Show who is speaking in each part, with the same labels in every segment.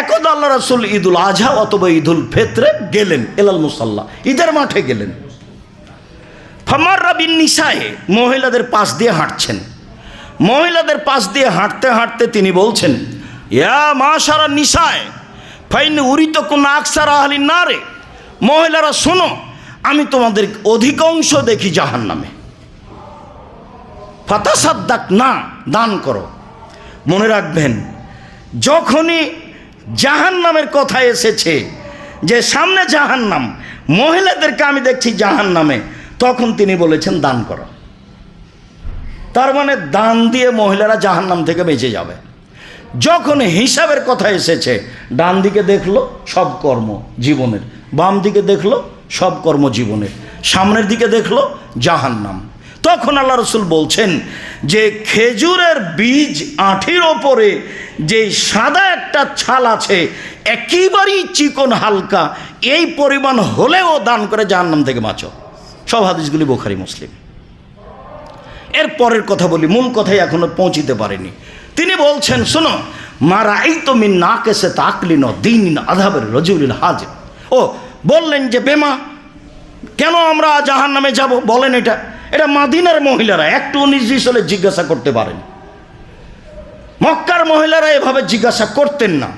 Speaker 1: একদা আল্লাহ রাসুল ঈদুল আজহা অথবা ঈদুল ফেতরে গেলেন এলাল মুসাল্লা। ঈদের মাঠে গেলেন। ফামার রাবিন নিশায়ে মহিলাদের পাশ দিয়ে হাঁটছেন। মহিলাদের পাশ দিয়ে হাঁটতে হাঁটতে তিনি বলছেন, ইয়া মা সারা নিশায় ফাইন উরিত কোন আকসার আহলি না রে মহিলারা, শোনো, আমি তোমাদের অধিকাংশ দেখি জাহান নামে ফাতাসাদ্দাক না দান করো। মনে রাখবেন, যখনই জাহান নামের কথা এসেছে যে সামনে জাহান নাম মহিলাদেরকে আমি দেখছি জাহান নামে তখন তিনি বলেছেন, দান করো। তার মানে দান দিয়ে মহিলারা জাহান নাম থেকে বেঁচে যাবে। যখন হিসাবের কথা এসেছে, ডান দিকে দেখল, সব কর্ম জীবনের, বাম দিকে দেখল, সব কর্ম জীবনের, সামনের দিকে দেখল, জাহান্নাম। তখন আল্লাহ রসুল বলছেন যে খেজুরের বীজ আঠির ওপরে যে সাদা একটা ছাল আছে, একেবারেই চিকন হালকা, এই পরিমাণ হলেও দান করে জাহান্নাম থেকে বাঁচো। সব হাদিসগুলি বোখারি, মুসলিম। এর পরের কথা বলি, মূল কথাই এখনও পৌঁছিতে পারেনি। তিনি বলছেন, শোনো মারা এই তো মিন না কেসে তাকলিন দিন আধাবের রজুলিল হাজ। ও, বললেন যে, বেমা, কেন আমরা জাহান নামে যাব? বলেন এটা। এটা মাদিনার মহিলারা, একটু উনিশ বিশ হলে জিজ্ঞাসা করতে পারেন। মক্কার মহিলারা এভাবে জিজ্ঞাসা করতেন না।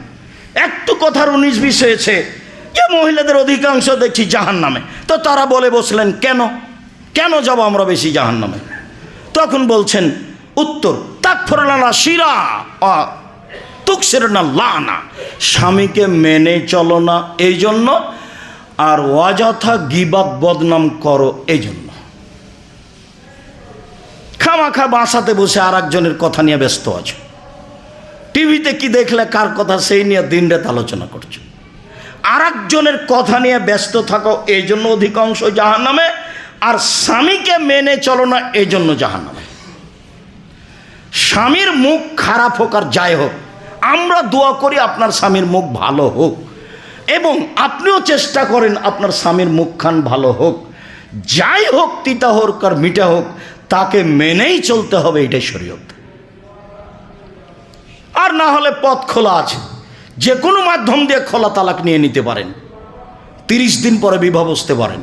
Speaker 1: একটু কথার উনিশ বিশ হয়েছে, যে মহিলাদের অধিকাংশ দেখছি জাহান নামে তো তারা বলে বসলেন, কেন? কেন যাব আমরা বেশি জাহান নামে তখন বলছেন, উত্তর তাকফরলানা শিরা তুকসের না লানা। স্বামীকে মেনে চলো না এই জন্য আর অযথা গিবাদ বদনাম করো এই জন্য খামাখা বাসাতে বসে আর একজনের কথা নিয়ে ব্যস্ত আছো। টিভিতে কি দেখলে কার কথা সেই নিয়ে দিন রাত আলোচনা করছ? আর একজনের কথা নিয়ে ব্যস্ত থাকো, এই জন্য অধিকাংশ জাহান নামে আর স্বামীকে মেনে চলো না, এই জন্য জাহান নামে স্বামীর মুখ খারাপ হোক আর যাই হোক, আমরা দোয়া করি আপনার স্বামীর মুখ ভালো হোক, এবং আপনিও চেষ্টা করেন আপনার স্বামীর মুখখান ভালো হোক। যাই হোক, তিতা হোক আর মিঠা হোক তাকে মেনেই চলতে হবে এটাই শরীয়ত। আর না হলে পথ খোলা আছে। যে কোনো মাধ্যম দিয়ে খোলা তালাক নিয়ে নিতে পারেন। তিরিশ দিন পরে বিবাহ বসতে পারেন।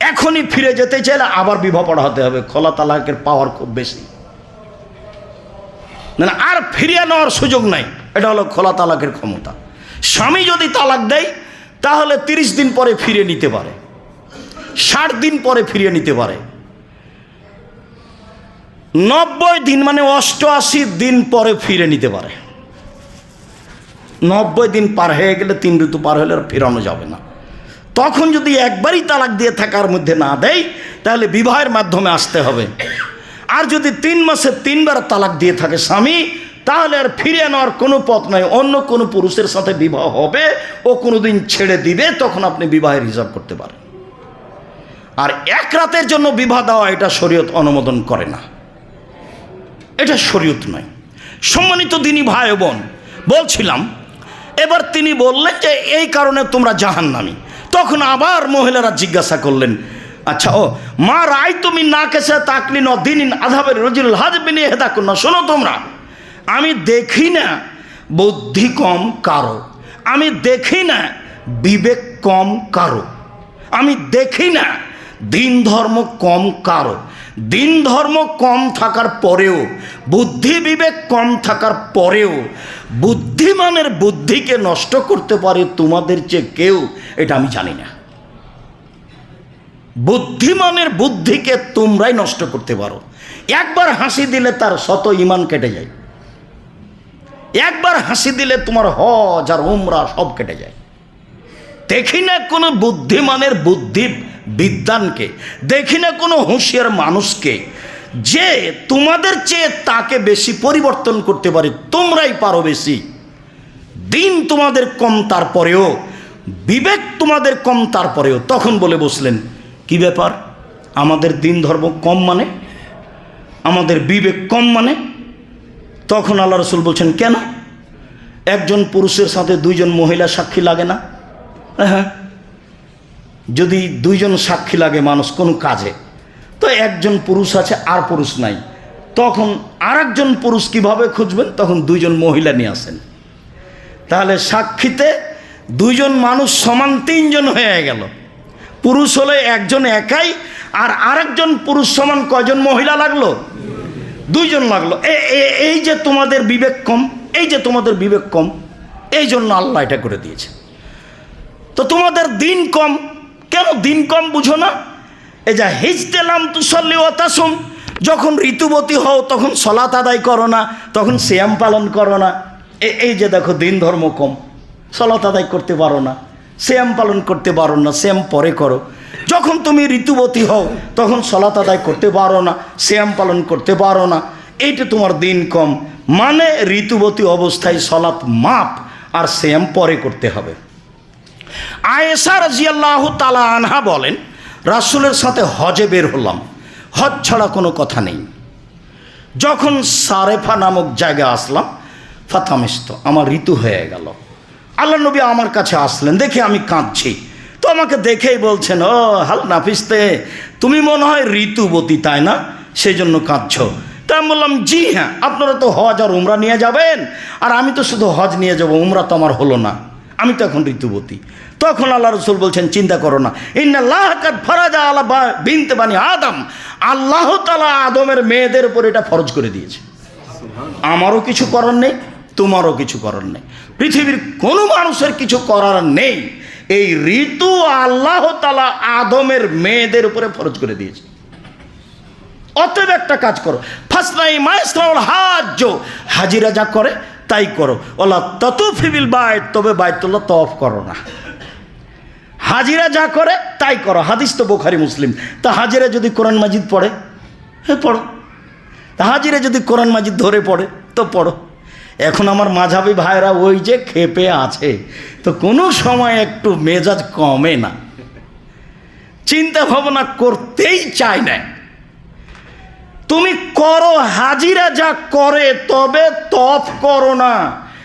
Speaker 1: এখনই ফিরে যেতে চাইলে আবার বিবাহ পড়াতে হবে। খোলা তালাকের পাওয়ার খুব বেশি। না আর ফিরিয়ে নেওয়ার সুযোগ নাই। এটা হলো খোলা তালাকের ক্ষমতা। স্বামী যদি তালাক দেয়, তাহলে তিরিশ দিন পরে ফিরে নিতে পারে। ষাট দিন পরে ফিরিয়ে নিতে পারে। নব্বই দিন মানে অষ্টআশি দিন পরে ফিরে নিতে পারে। নব্বই দিন পার হয়ে গেলে তিন ঋতু পার হলে আর ফেরানো যাবে না। তখন যদি একবারই তালাক দিয়ে থাকার মধ্যে না দেয়, তাহলে বিবাহের মাধ্যমে আসতে হবে। আর যদি তিন মাসে তিনবার তালাক দিয়ে থাকে স্বামী, তাহলে আর ফিরিয়ে নেওয়ার কোনো পথ নাই। অন্য কোনো পুরুষের সাথে বিবাহ হবে, ও কোনো দিন ছেড়ে দিবে, তখন আপনি বিবাহের হিসাব করতে পারেন। আর এক রাতের জন্য বিবাহ দেওয়া এটা শরীয়ত অনুমোদন করে না। এটা শরীয়ত নয়। সম্মানিত দিনী ভাই বোন, বলছিলাম, এবার তিনি বললেন যে এই কারণে তোমরা জাহান্নামি। তখন আবার মহিলারা জিজ্ঞাসা করলেন আচ্ছা ও, মা রায় তুমি না কেসে তাকলি ন দিন আধাবের রজিল হাজ বিনিয়ে হেদা না শোনো তোমরা, আমি দেখি না বুদ্ধি কম কারও, আমি দেখি না বিবেক কম কারও, আমি দেখি না দিন ধর্ম কম কারও দিন ধর্ম কম থাকার পরেও, বুদ্ধি বিবেক কম থাকার পরেও, বুদ্ধিমানের বুদ্ধিকে নষ্ট করতে পারে তোমাদের চেয়ে কেউ, এটা আমি জানি না। বুদ্ধিমানের বুদ্ধিকে তোমরাই নষ্ট করতে পারো। একবার হাসি দিলে তার শত ইমান কেটে যায়। একবার হাসি দিলে তোমার হজ আর উমরা সব কেটে যায়। দেখি না কোনো বুদ্ধিমানের বুদ্ধি বিদ্যানকে দেখি না কোনো হুঁশিয়ার মানুষকে, যে তোমাদের চেয়ে তাকে বেশি পরিবর্তন করতে পারে, তোমরাই পারো বেশি। দিন তোমাদের কম তারপরেও, বিবেক তোমাদের কম তারপরেও। তখন বলে বসলেন, কি ব্যাপার? আমাদের দিন ধর্ম কম মানে? আমাদের বিবেক কম মানে? তখন আল্লাহ রসুল বলছেন, কেন? একজন পুরুষের সাথে দুইজন মহিলা সাক্ষী লাগে না? হ্যাঁ। যদি দুইজন সাক্ষী লাগে মানুষ কোনো কাজে, তো একজন পুরুষ আছে আর পুরুষ নাই। তখন আর একজন পুরুষ কীভাবে খুঁজবেন? তখন দুইজন মহিলা নিয়ে আসেন। তাহলে সাক্ষীতে দুইজন মানুষ সমান তিনজন হয়ে গেল। পুরুষ হলে একজন একাই, আর আরেকজন পুরুষ সমান কয়জন মহিলা লাগল? দুইজন লাগল। এই যে তোমাদের বিবেক কম, এই যে তোমাদের বিবেক কম, এই জন্য আল্লাহ এটা করে দিয়েছে। তো তোমাদের দিন কম কেন দিন কম বুঝো না? এই যা হিজতেলাম তুসল্লি ওতাসুম যখন ঋতুবতী হও, তখন সলাত আদায় করো না, তখন শ্যাম পালন করো না। এ- এই যে দেখো, দিন ধর্ম কম। সলাত আদায় করতে পারো না শ্যাম পালন করতে পারো না শ্যাম পরে করো। যখন তুমি ঋতুবতী হও, তখন সলাত আদায় করতে পারো না শ্যাম পালন করতে পারো না। এইটা তোমার দিন কম। মানে ঋতুবতী অবস্থায় সলাৎ মাপ আর শ্যাম পরে করতে হবে। আয়েশা রাজিয়াল্লাহ তালা আনহা বলেন, রাসূলের সাথে হজে বের হলাম। হজ ছাড়া কোনো কথা নেই। যখন সারেফা নামক জায়গা আসলাম, ফাতামিস্ত, আমার ঋতু হয়ে গেল। আল্লাহ নবী আমার কাছে আসলেন, দেখে আমি কাঁদছি। তো আমাকে দেখেই বলছেন, ও হাল নাফিস্তে, তুমি মনে হয় ঋতুবতী, তাই না? সেই জন্য কাঁদছ। তা আমি বললাম, জি হ্যাঁ আপনারা তো হজ আর উমরা নিয়ে যাবেন, আর আমি তো শুধু হজ নিয়ে যাব, উমরা তো আমার হলো না। আমি তখন ঋতুবতী। তখন আল্লাহ রসুল বলছেন, চিন্তা করো না। ইন্নাল্লাহ ফরাজা আলা বিনতে বানি আদম। আল্লাহ তালা আদমের মেয়েদের উপর এটা ফরজ করে দিয়েছে। আমারও কিছু করার নেই, তোমারও কিছু করার নেই। পৃথিবীর কোনো মানুষের কিছু করার নেই। এই ঋতু আল্লাহ তালা আদমের মেয়েদের উপরে ফরজ করে দিয়েছে। অতএব একটা কাজ করো। ফাসনাই মাইসলাউল হাজ হাজিরা যা করে তাই করো। ওলা তত ফিবিল বাইট তবে বাইতুল্লাহ তফ করো না। হাজিরা যা করে, তাই করো। হাদিস তো বোখারি, মুসলিম। তা হাজিরা যদি কোরআন মাজিদ পড়ে হ্যাঁ পড়ো। তা হাজিরা যদি কোরআন মাজিদ ধরে পড়ে, তো পড়ো। এখন আমার মাঝাবি ভাইরা ওই যে খেপে আছে, তো কোনো সময় একটু মেজাজ কমে না। চিন্তা ভাবনা করতেই চায় না। তুমি করো হাজিরা যা করে, তবে তফ করো না।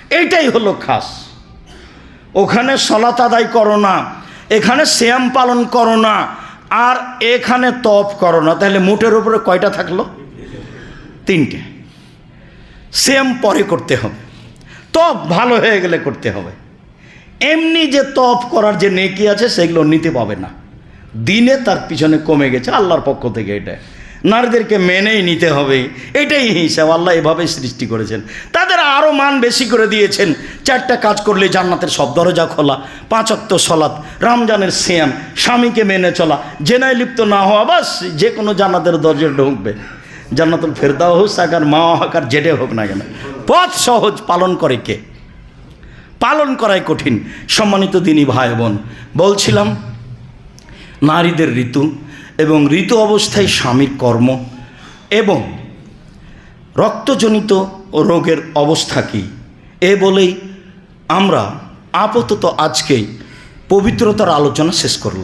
Speaker 1: এইটাই হলো খাস। ওখানে সলাত আদায় করো না, এখানে শ্যাম পালন করো না, আর এখানে তপ করো না। তাহলে মুটের উপরে কয়টা থাকল? তিনটে। শ্যাম পরে করতে হবে। তপ ভালো হয়ে গেলে করতে হবে। এমনি যে তপ করার যে নেকি আছে, সেগুলো নিতে পাবে না। দিনে তার পিছনে কমে গেছে, আল্লাহর পক্ষ থেকে এটা। নারীদেরকে মেনেই নিতে হবে। এটাই হিসাব আল্লাহ এভাবেই সৃষ্টি করেছেন। তাদের আরও মান বেশি করে দিয়েছেন। চারটা কাজ করলে জান্নাতের সব দরজা খোলা পাঁচক্ত সলাৎ, রমজানের শ্যাম স্বামীকে মেনে চলা, জেনায় লিপ্ত না হওয়া, বাস যে কোনো জান্নাতের দরজা ঢুকবে। জান্নাতুল ফেরদাও হোক আকার মা হোক, আর যেটে হোক না কেন। পথ সহজ পালন করে কে? পালন করাই কঠিন। সম্মানিত দিনী ভাই বোন, বলছিলাম, নারীদের ঋতু এবং ঋতু অবস্থায় স্বামীর কর্ম এবং রক্তজনিত রোগের অবস্থা কী? এ বলেই আমরা আপাতত আজকেই পবিত্রতার আলোচনা শেষ করলাম।